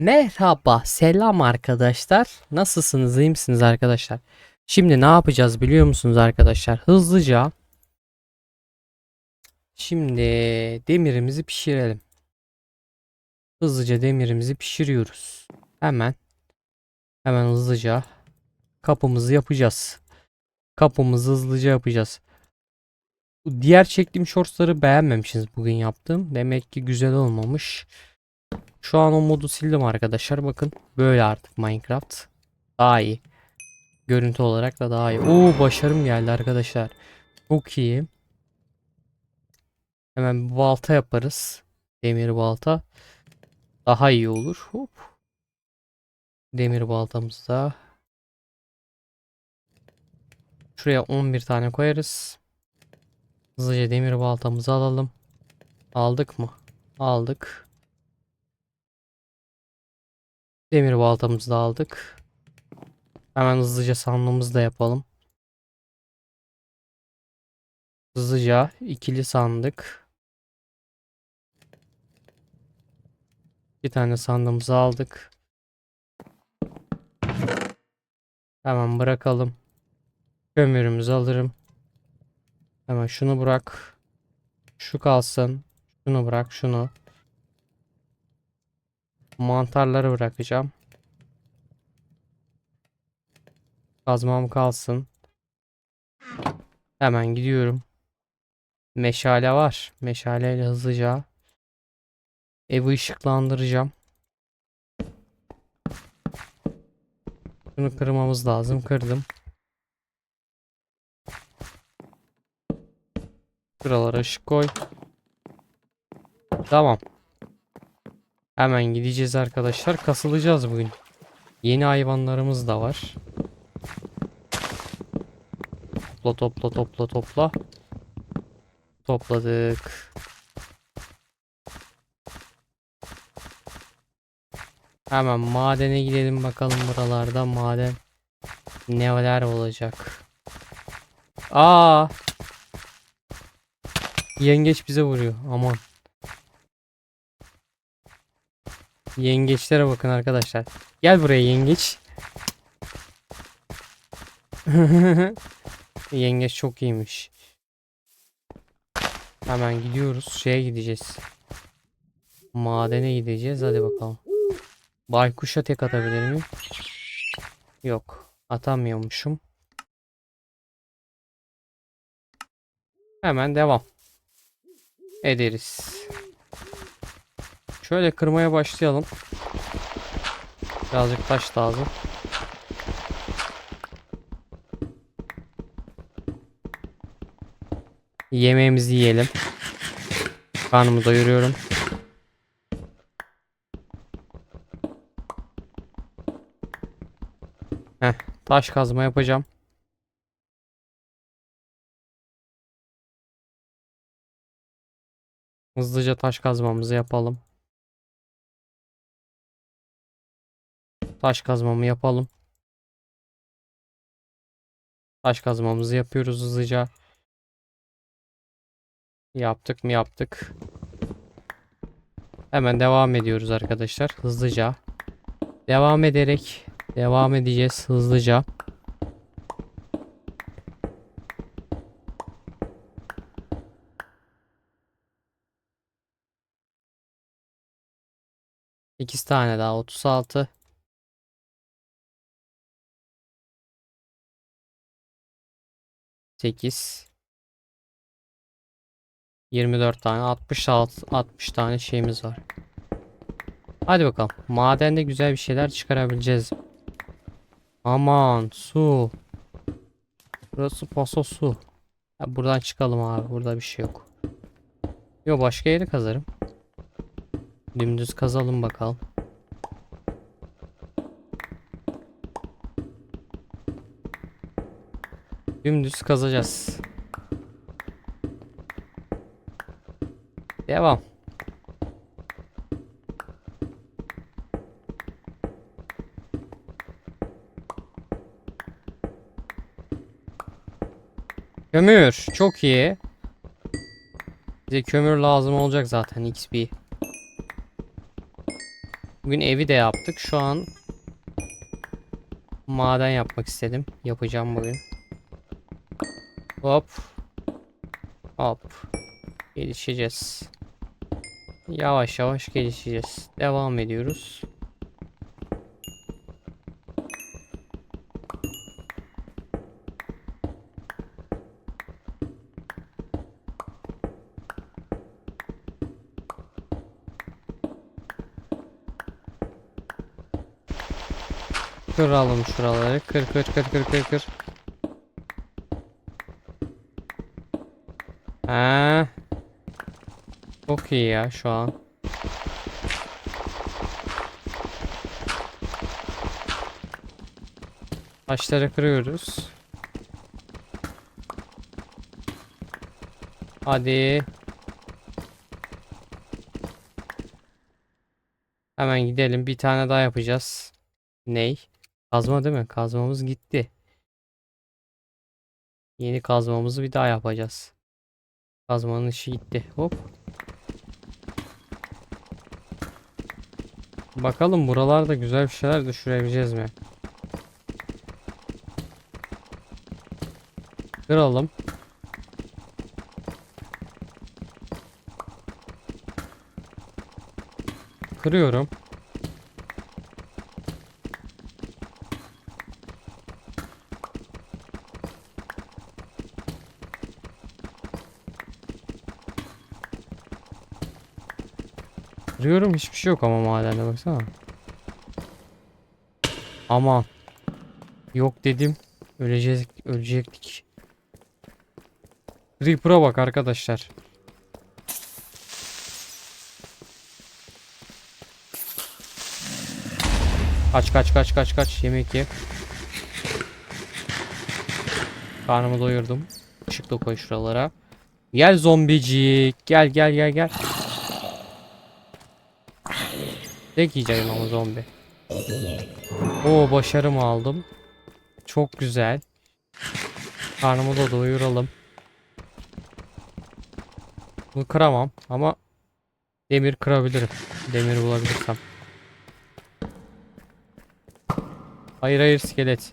Merhaba, selam arkadaşlar. Nasılsınız, iyi misiniz arkadaşlar? Şimdi ne yapacağız biliyor musunuz arkadaşlar? Hızlıca şimdi demirimizi pişirelim. Hızlıca demirimizi pişiriyoruz. Hemen hemen hızlıca kapımızı yapacağız. Kapımızı hızlıca yapacağız. Diğer çektiğim shortsları beğenmemişsiniz bugün yaptığım. Demek ki güzel olmamış. Şu an o modu sildim arkadaşlar. Bakın böyle artık Minecraft. Daha iyi. Görüntü olarak da daha iyi. Oo başarım geldi arkadaşlar. Çok iyi. Hemen bir balta yaparız. Demir balta. Daha iyi olur. Hop. Demir baltamızda. Şuraya 11 tane koyarız. Hızlıca demir baltamızı alalım. Aldık mı? Aldık. Demir baltamızı da aldık. Hemen hızlıca sandığımızı da yapalım. Hızlıca ikili sandık. Bir tane sandığımızı aldık. Hemen bırakalım. Kömürümüzü alırım. Hemen şunu bırak. Şu kalsın. Şunu bırak şunu. Mantarları bırakacağım. Kazmam kalsın. Hemen gidiyorum. Meşale var. Meşaleyle hızlıca evi ışıklandıracağım. Şunu kırmamız lazım. Kırdım. Şuralara ışık koy. Tamam. Hemen gideceğiz arkadaşlar. Kasılacağız bugün. Yeni hayvanlarımız da var. Topla topla topla topla. Topladık. Hemen madene gidelim bakalım buralarda maden neler olacak. Aa! Yengeç bize vuruyor. Aman. Yengeçlere bakın arkadaşlar. Gel buraya yengeç. Yengeç çok iyiymiş. Hemen gidiyoruz. Şeye gideceğiz. Madene gideceğiz. Hadi bakalım. Baykuş'a tek atabilir miyim? Yok. Atamıyormuşum. Hemen devam. Ederiz. Şöyle kırmaya başlayalım. Birazcık taş lazım. Yemeğimizi yiyelim. Karnımı doyuruyorum. Heh, taş kazma yapacağım. Hızlıca taş kazmamızı yapalım. Taş kazmamı yapalım. Taş kazmamızı yapıyoruz hızlıca. Yaptık mı yaptık. Hemen devam ediyoruz arkadaşlar. Hızlıca. Devam ederek devam edeceğiz hızlıca. İkisi tane daha 36. Sekiz. 24 tane 66 60 tane şeyimiz var. Hadi bakalım. Madende güzel bir şeyler çıkarabileceğiz. Aman su. Burası paso su. Ha, buradan çıkalım abi. Burada bir şey yok. Yo başka yeri kazarım. Dümdüz kazalım bakalım. Dümdüz kazacağız. Devam. Kömür. Çok iyi. Bize kömür lazım olacak zaten XP. Bugün evi de yaptık. Şu an maden yapmak istedim. Yapacağım bugün. Hop. Hop. Gelişeceğiz. Yavaş yavaş gelişeceğiz. Devam ediyoruz. Kıralım şuraları. Kır kır kır kır kır kır. Ha. Çok iyi ya şu an. Taşları kırıyoruz. Hadi. Hemen gidelim. Bir tane daha yapacağız. Ney? Kazma değil mi? Kazmamız gitti. Yeni kazmamızı bir daha yapacağız. Kazmanın işi gitti. Hop. Bakalım buralarda güzel bir şeyler düşürebileceğiz mi? Kıralım. Kırıyorum. Kırıyorum hiçbir şey yok ama madende baksana. Aman. Yok dedim. Öleceğiz, ölecektik. Creeper'a bak arkadaşlar. Kaç kaç kaç kaç kaç yemek ye. Karnımı doyurdum. Işık da koy şuralara. Gel zombicik. Gel gel gel gel. Tek yiyeceğim ama zombi. Oo başarımı aldım. Çok güzel. Karnımı da doyuralım. Bunu kıramam ama demir kırabilirim. Demir bulabilirsem. Hayır hayır iskelet.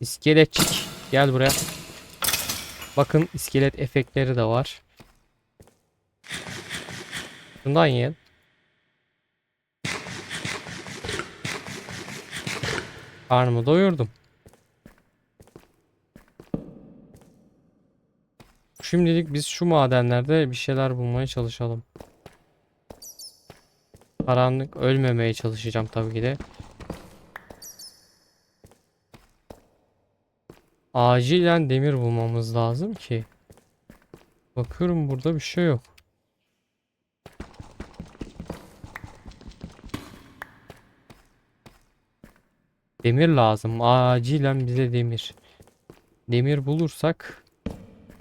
İskeletçik. Gel buraya. Bakın iskelet efektleri de var. Bundan yiyin. Karnımı doyurdum. Şimdilik biz şu madenlerde bir şeyler bulmaya çalışalım. Karanlık ölmemeye çalışacağım tabii ki de. Acilen demir bulmamız lazım ki. Bakıyorum burada bir şey yok. Demir lazım. Acilen bize demir. Demir bulursak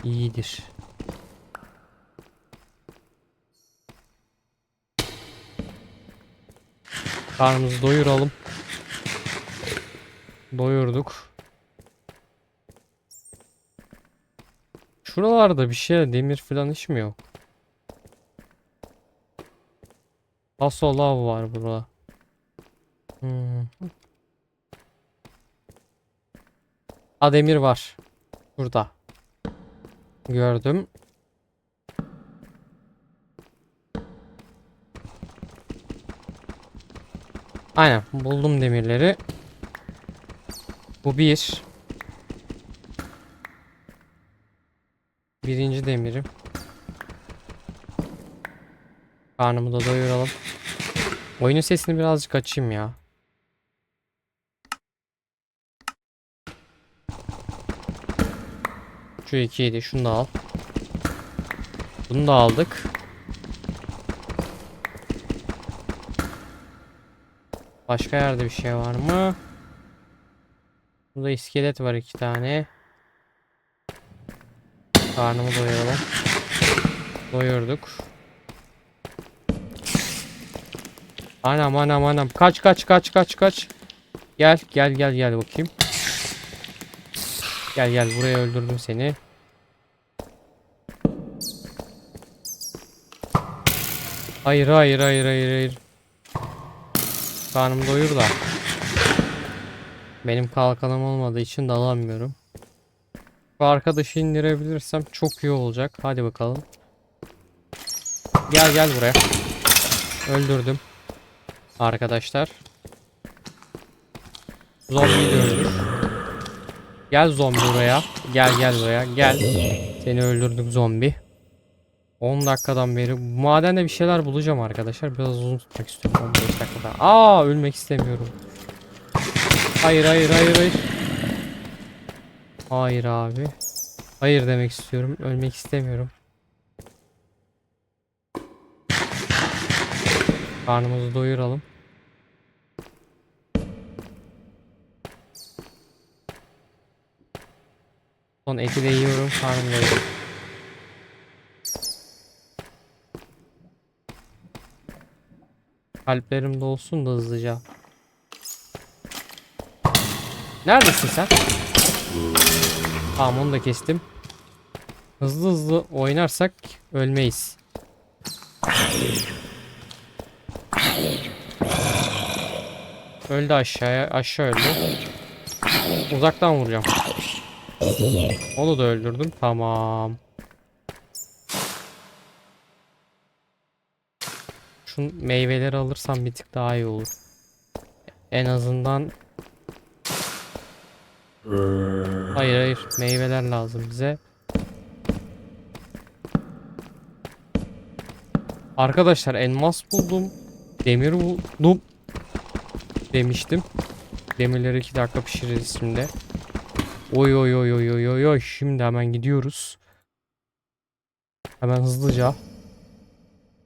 iyidir. Karnımızı doyuralım. Doyurduk. Şuralarda bir şey demir falan hiç mi yok? Paso var burada. Hmm. Ha demir var. Burada. Gördüm. Aynen buldum demirleri. Bu bir. Birinci demirim. Karnımı da doyuralım. Oyunun sesini birazcık açayım ya. Şu ikiydi. Şunu da al. Bunu da aldık. Başka yerde bir şey var mı? Burada iskelet var iki tane. Karnımı doyuralım. Doyurduk. Anam anam anam. Kaç kaç kaç kaç kaç. Gel gel gel gel bakayım. Gel gel buraya öldürdüm seni. Hayır hayır hayır hayır hayır. Karnımı doyur da. Benim kalkanım olmadığı için dalamıyorum. Bu arkadaşı indirebilirsem çok iyi olacak. Hadi bakalım. Gel gel buraya. Öldürdüm. Arkadaşlar. Zombiyi de öldür. Gel zombi buraya. Gel gel buraya. Gel. Seni öldürdük zombi. 10 dakikadan beri madende bir şeyler bulacağım arkadaşlar. Biraz uzun tutmak istiyorum 15 dakikada. Aa ölmek istemiyorum. Hayır hayır hayır hayır. Hayır abi. Hayır demek istiyorum. Ölmek istemiyorum. Karnımızı doyuralım. Son eti de yiyorum. Karnım doyuyor. Kalplerim dolsun da hızlıca. Neredesin sen? Tamam onu da kestim. Hızlı hızlı oynarsak ölmeyiz. Öldü aşağıya. Aşağı öldü. Uzaktan vuracağım. Onu da öldürdüm. Tamam. Şu meyveleri alırsam bir tık daha iyi olur. En azından Hayır hayır meyveler lazım bize. Arkadaşlar elmas buldum. Demir buldum. Demiştim. Demirleri 2 dakika pişiririz şimdi. Oy oy oy oy oy oy oy. Şimdi hemen gidiyoruz. Hemen hızlıca.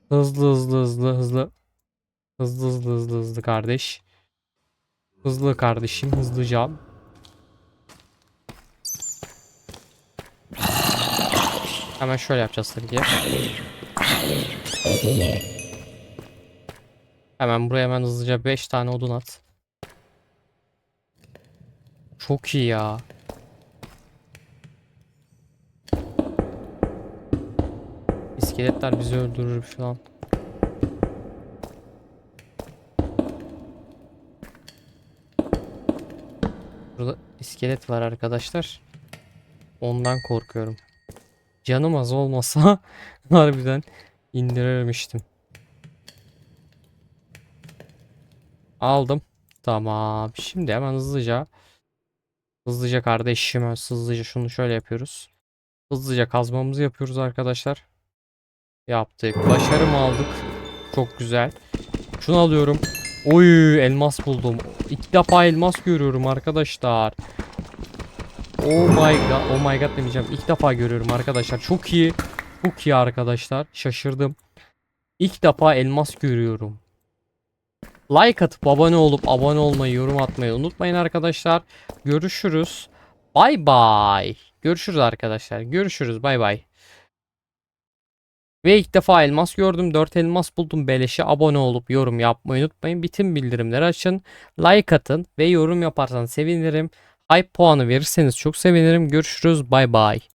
Hızlı hızlı hızlı hızlı. Hızlı hızlı hızlı hızlı kardeş. Hızlı kardeşim hızlıca. Hemen şöyle yapacağız tabii ki. Hemen buraya hemen hızlıca 5 tane odun at. Çok iyi ya. İskeletler bizi öldürür şu an. Burada iskelet var arkadaşlar. Ondan korkuyorum. Canım az olmasa harbiden indirirmiştim. Aldım. Tamam. Şimdi hemen hızlıca hızlıca kardeşim hızlıca şunu şöyle yapıyoruz. Hızlıca kazmamızı yapıyoruz arkadaşlar. Yaptık. Başarı mı aldık? Çok güzel. Şunu alıyorum. Oy elmas buldum. İlk defa elmas görüyorum arkadaşlar. Oh my god. Oh my god demeyeceğim. İlk defa görüyorum arkadaşlar. Çok iyi. Çok iyi arkadaşlar. Şaşırdım. İlk defa elmas görüyorum. Like atıp abone olup abone olmayı, yorum atmayı unutmayın arkadaşlar. Görüşürüz. Bay bay. Görüşürüz arkadaşlar. Görüşürüz. Bay bay. Ve ilk defa elmas gördüm. 4 elmas buldum. Beleşe abone olup yorum yapmayı unutmayın. Bütün bildirimleri açın. Like atın ve yorum yaparsanız sevinirim. Hype puanı verirseniz çok sevinirim. Görüşürüz. Bay bay.